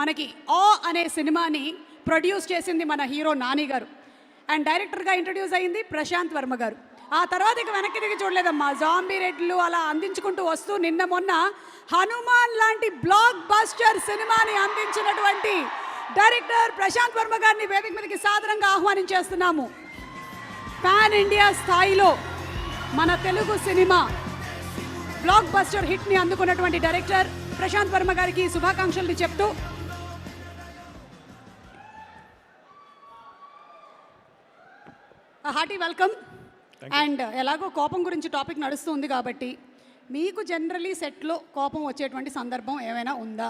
మనకి ఆ అనే సినిమాని ప్రొడ్యూస్ చేసింది మన హీరో నాని గారు. అండ్ డైరెక్టర్గా ఇంట్రడ్యూస్ అయింది ప్రశాంత్ వర్మ గారు. ఆ తర్వాత ఇక వెనక్కి తిరిగి చూడలేదమ్మా. జాంబీ రెడ్లు అలా అందించుకుంటూ వస్తూ నిన్న మొన్న హనుమాన్ లాంటి బ్లాక్ బస్టర్ సినిమాని అందించినటువంటి డైరెక్టర్ ప్రశాంత్ వర్మ గారిని వేదిక మీదకి సాధారణంగా ఆహ్వానించేస్తున్నాము పాన్ ఇండియా స్థాయిలో మన తెలుగు సినిమా బ్లాక్ బస్టర్ హిట్ని అందుకున్నటువంటి డైరెక్టర్ ప్రశాంత్ వర్మ గారికి శుభాకాంక్షలు చెప్తూ హార్టీ వెల్కమ్ అండ్ ఎలాగో కోపం గురించి టాపిక్ నడుస్తుంది కాబట్టి మీకు జనరలీ సెట్లో కోపం వచ్చేటువంటి సందర్భం ఏమైనా ఉందా?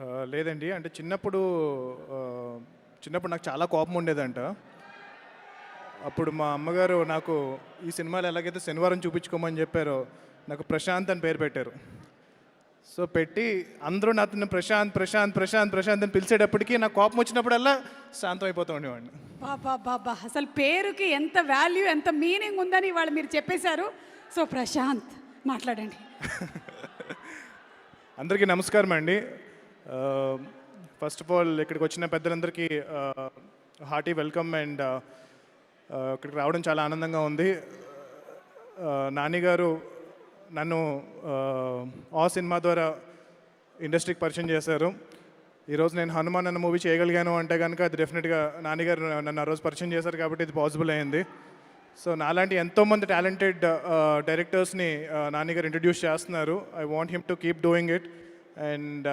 ఆ, లేదండి. అంటే చిన్నప్పుడు ఆ, చిన్నప్పుడు నాకు చాలా కోపం ఉండేదంట. అప్పుడు మా అమ్మగారు నాకు ఈ సినిమాలో ఎలాగైతే శనివారం చూపించుకోమని చెప్పారో నాకు ప్రశాంత్ అని పేరు పెట్టారు. సో పెట్టి అందరూ నాతో ప్రశాంత్ ప్రశాంత్ ప్రశాంత్ ప్రశాంత్ అని పిలిచేటప్పటికి నాకు కోపం వచ్చినప్పుడల్లా శాంతం అయిపోతూ ఉండేవాడిని. బాబా బాబా అసలు పేరుకి ఎంత వాల్యూ ఎంత మీనింగ్ ఉందని వాళ్ళు మీరు చెప్పేశారు. సో ప్రశాంత్ మాట్లాడండి. అందరికీ నమస్కారం అండి. ఫస్ట్ ఆఫ్ ఆల్ ఇక్కడికి వచ్చిన పెద్దలందరికీ హార్టీ వెల్కమ్ అండ్ ఇక్కడికి రావడం చాలా ఆనందంగా ఉంది. నాని గారు నన్ను ఆ సినిమా ద్వారా ఇండస్ట్రీకి పరిచయం చేశారు. ఈరోజు నేను హనుమాన్ అన్న మూవీ చేయగలిగాను అంటే కనుక అది డెఫినెట్గా నాన్నగారు నన్ను ఆ రోజు పరిచయం చేశారు కాబట్టి ఇది పాసిబుల్ అయింది. సో నాలాంటి ఎంతోమంది టాలెంటెడ్ డైరెక్టర్స్ని నాన్నగారు ఇంట్రడ్యూస్ చేస్తున్నారు. I want him to keep doing it and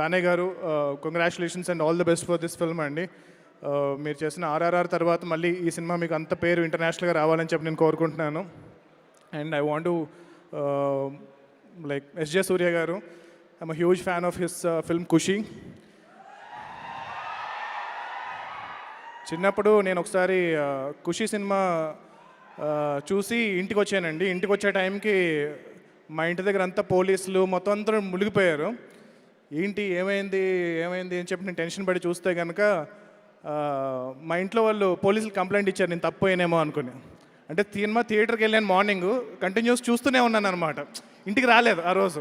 దానే గారు congratulations and all the best for this film అండి. మీరు చేసిన ఆర్ఆర్ఆర్ తర్వాత మళ్ళీ ఈ సినిమా మీకు అంత పేరు ఇంటర్నేషనల్గా రావాలని చెప్పి నేను కోరుకుంటున్నాను. And I want like SJ Surya గారు I'm huge fan of his film Kushi చిన్నప్పుడు నేను ఒకసారి uh, ఖుషి సినిమా uh, చూసి ఇంటికి వచ్చానండి. ఇంటికి వచ్చే టైంకి మా ఇంటి దగ్గర అంతా పోలీసులు మొత్తం అంతా మునిగిపోయారు. ఏంటి ఏమైంది ఏమైంది అని చెప్పి నేను టెన్షన్ పడి చూస్తే కనుక uh, మా ఇంట్లో వాళ్ళు పోలీసులు కంప్లైంట్ ఇచ్చారు నేను తప్పోయానేమో అనుకుని. అంటే సినిమా థియేటర్కి వెళ్ళాను మార్నింగ్ కంటిన్యూస్ చూస్తూనే ఉన్నాను అనమాట ఇంటికి రాలేదు ఆ రోజు.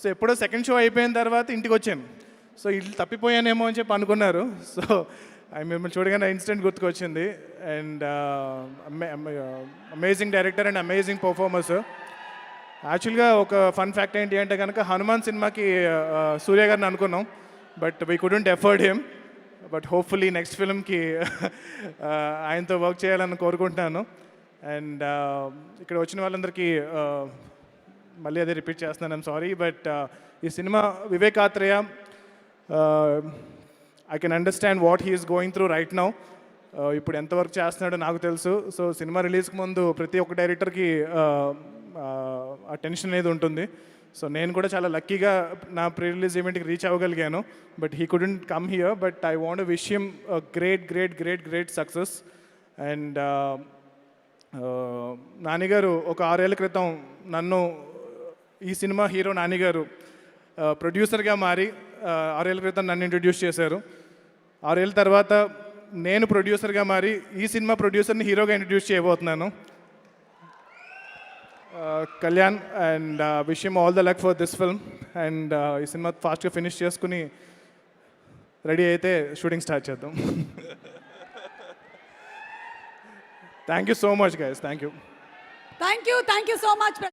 సో ఎప్పుడో సెకండ్ షో అయిపోయిన తర్వాత ఇంటికి వచ్చాను. సో ఇల్లు తప్పిపోయానేమో అని చెప్పి అనుకున్నారు. సో ఐ మిమ్మల్ని చూడగానే ఇన్సిడెంట్ గుర్తుకొచ్చింది. And amazing director and amazing performers యాక్చువల్గా ఒక ఫన్ ఫ్యాక్ట్ ఏంటి అంటే కనుక హనుమాన్ సినిమాకి సూర్య గారిని అనుకున్నాం. But we couldn't afford him but hopefully next ఫిల్మ్కి ఆయనతో వర్క్ చేయాలని కోరుకుంటున్నాను. అండ్ uh, ఇక్కడ వచ్చిన వాళ్ళందరికీ uh, మళ్ళీ అదే రిపీట్ చేస్తున్నాను. ఐమ్ సారీ బట్ ఈ cinema Vivek Athreya I can understand what he's going through right now ఇప్పుడు ఎంత వర్క్ చేస్తున్నాడో నాకు తెలుసు. సో సినిమా రిలీజ్కి ముందు ప్రతి ఒక్క డైరెక్టర్కి ఆ uh, టెన్షన్ అనేది ఉంటుంది. సో నేను కూడా చాలా లక్కీగా నా ప్రీ రిలీజ్ ఈవెంట్కి reach అవ్వగలిగాను. But he couldn't come here but I want wish him great great great great success and నానిగారు ఒక ఆరేళ్ళ క్రితం నన్ను ఈ సినిమా హీరో నానిగారు ప్రొడ్యూసర్గా మారి ఆరేళ్ళ క్రితం నన్ను ఇంట్రడ్యూస్ చేశారు. ఆరేళ్ళ తర్వాత నేను ప్రొడ్యూసర్గా మారి ఈ సినిమా ప్రొడ్యూసర్ని హీరోగా ఇంట్రడ్యూస్ చేయబోతున్నాను. కళ్యాణ్ అండ్ విషయం all the luck for this film and ఈ సినిమా ఫాస్ట్గా ఫినిష్ చేసుకుని రెడీ అయితే షూటింగ్ స్టార్ట్ చేద్దాం. Thank you so much, guys. Thank you. Thank you. Thank you so much.